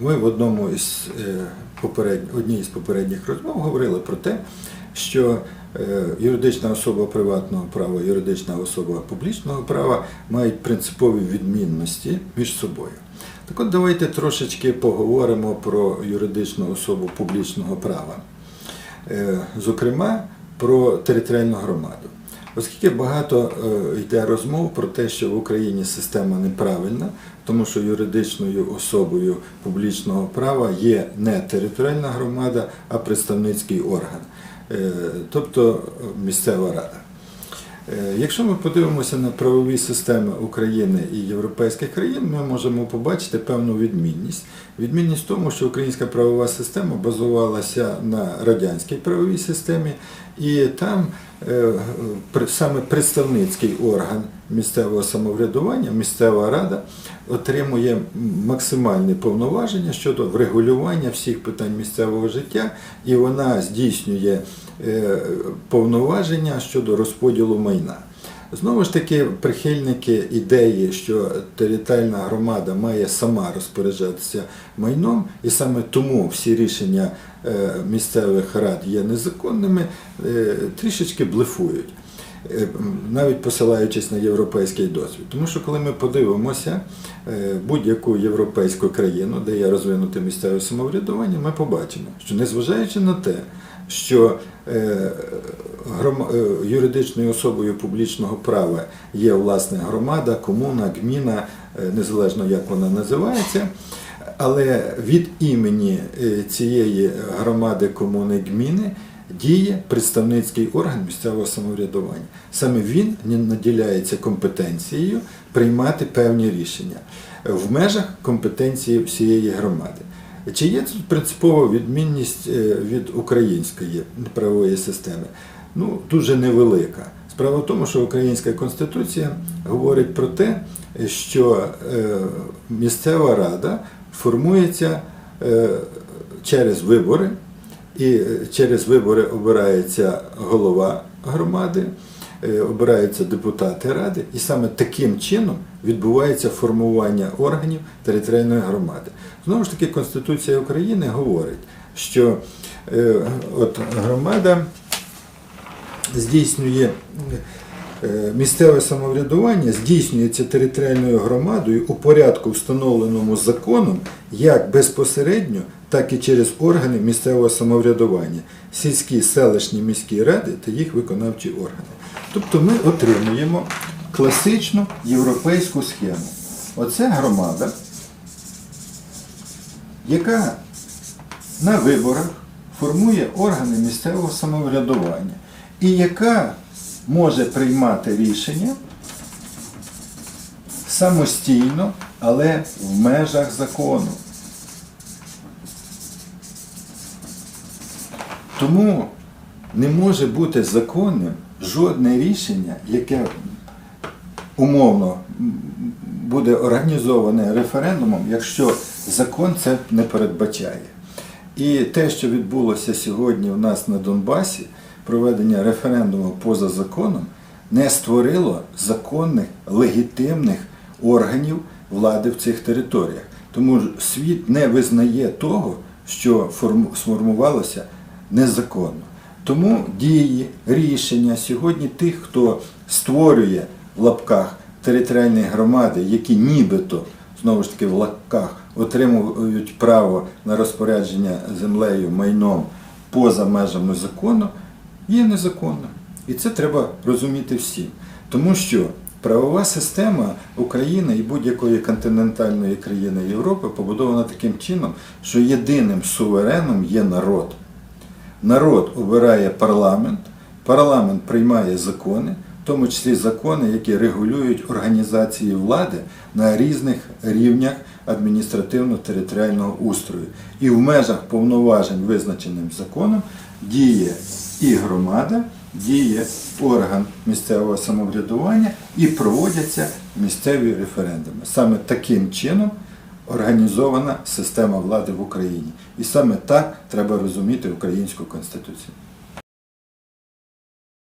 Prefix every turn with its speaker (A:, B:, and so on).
A: ми в одному із е, одній із попередніх розмов говорили про те, що е, юридична особа приватного права, юридична особа публічного права мають принципові відмінності між собою. Так от давайте трошечки поговоримо про юридичну особу публічного права. Е, Зокрема, про територіальну громаду. Оскільки багато е, йде розмов про те, що в Україні система неправильна, тому що юридичною особою публічного права є не територіальна громада, а представницький орган, е, тобто е, місцева рада. Е, Якщо ми подивимося на правові системи України і європейських країн, ми можемо побачити певну відмінність. Відмінність в тому, що українська правова система базувалася на радянській правовій системі, і там е, саме представницький орган місцевого самоврядування, місцева рада, отримує максимальні повноваження щодо врегулювання всіх питань місцевого життя, і вона здійснює повноваження щодо розподілу майна. Знову ж таки, прихильники ідеї, що територіальна громада має сама розпоряджатися майном, і саме тому всі рішення е, місцевих рад є незаконними, е, трішечки блефують. Е, навіть посилаючись на європейський досвід. Тому що коли ми подивимося е, будь-яку європейську країну, де є розвинуте місцеве самоврядування, ми побачимо, що незважаючи на те, що е, е, юридичною особою публічного права є власне громада, комуна, гміна, е, незалежно як вона називається. Але від імені цієї громади комуни гміни діє представницький орган місцевого самоврядування. Саме він наділяється компетенцією приймати певні рішення в межах компетенції всієї громади. Чи є тут принципова відмінність е, від української правової системи? Ну, дуже невелика. Справа в тому, що Українська Конституція говорить про те, що е, місцева рада формується е, через вибори, і через вибори обирається голова громади, обираються депутати ради, і саме таким чином відбувається формування органів територіальної громади. Знову ж таки, Конституція України говорить, що е, от громада здійснює е, місцеве самоврядування здійснюється територіальною громадою у порядку, встановленому законом, як безпосередньо, так і через органи місцевого самоврядування, сільські, селищні міські ради та їх виконавчі органи. Тобто ми отримуємо класичну європейську схему. Оце громада, яка на виборах формує органи місцевого самоврядування і яка може приймати рішення самостійно, але в межах закону. Тому не може бути законним жодне рішення, яке умовно буде організоване референдумом, якщо закон це не передбачає. І те, що відбулося сьогодні у нас на Донбасі, проведення референдуму поза законом, не створило законних, легітимних органів влади в цих територіях. Тому світ не визнає того, що сформувалося незаконно. Тому дії, рішення сьогодні тих, хто створює в лапках територіальні громади, які нібито знову ж таки в лапках отримують право на розпорядження землею, майном поза межами закону, є незаконним. І це треба розуміти всім. Тому що правова система України і будь-якої континентальної країни Європи побудована таким чином, що єдиним сувереном є народ. Народ обирає парламент, парламент приймає закони, в тому числі закони, які регулюють організації влади на різних рівнях адміністративно-територіального устрою. І в межах повноважень, визначеним законом, діє і громада, діє орган місцевого самоврядування і проводяться місцеві референдуми. Саме таким чином організована система влади в Україні. І саме так треба розуміти українську конституцію.